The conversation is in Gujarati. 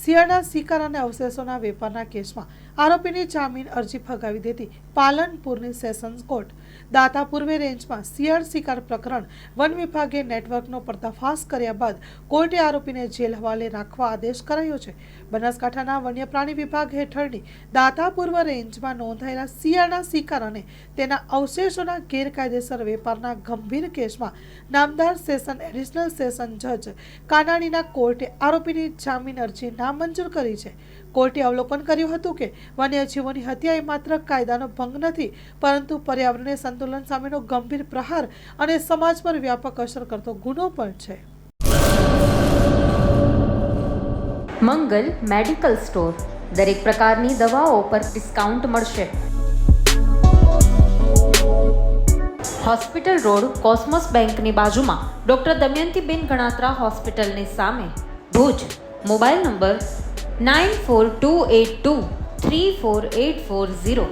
શિયાળના શિકાર અને અવશેષોના વેપારના કેસમાં આરોપીની જામીન અરજી ફગાવી દેતી પાલનપુરની સેશન્સ કોર્ટ દાતા પૂર્વે રેન્જમાં શિયાળ શિકાર પ્રકરણ વન વિભાગે નેટવર્કનો પર્દાફાશ કર્યા બાદ કોર્ટે આરોપીને જેલ હવાલે રાખવા આદેશ કરાયો છે. બનાસકાંઠાના વન્ય પ્રાણી વિભાગ હેઠળની દાતા પૂર્વ રેન્જમાં નોંધાયેલા શિયાળના શિકાર અને તેના અવશેષોના ગેરકાયદેસર વેપારના ગંભીર કેસમાં નામદાર સેશન, એડિશનલ સેશન જજ કાનાણીના કોર્ટે આરોપીની જામીન અરજી નામંજૂર કરી છે. કોર્ટે અવલોકન કર્યું હતું કે વન્યજીવોની હત્યા એ માત્ર કાયદાનો ભંગ નથી, પરંતુ પર્યાવરણીય સંતુલન સામેનો ગંભીર પ્રહાર અને સમાજ પર વ્યાપક અસર કરતો ગુનો પણ છે. Mangal medical store. દરેક પ્રકારની દવાઓ પર ડિસ્કાઉન્ટ મળશે. હોસ્પિટલ રોડ કોસ્મોસ બેંકની બાજુમાં. ડૉક્ટર દમયંતીબેન ગણાત્રા હોસ્પિટલની સામે. Bhuj. Mobile number nine four two eight two three four eight four zero.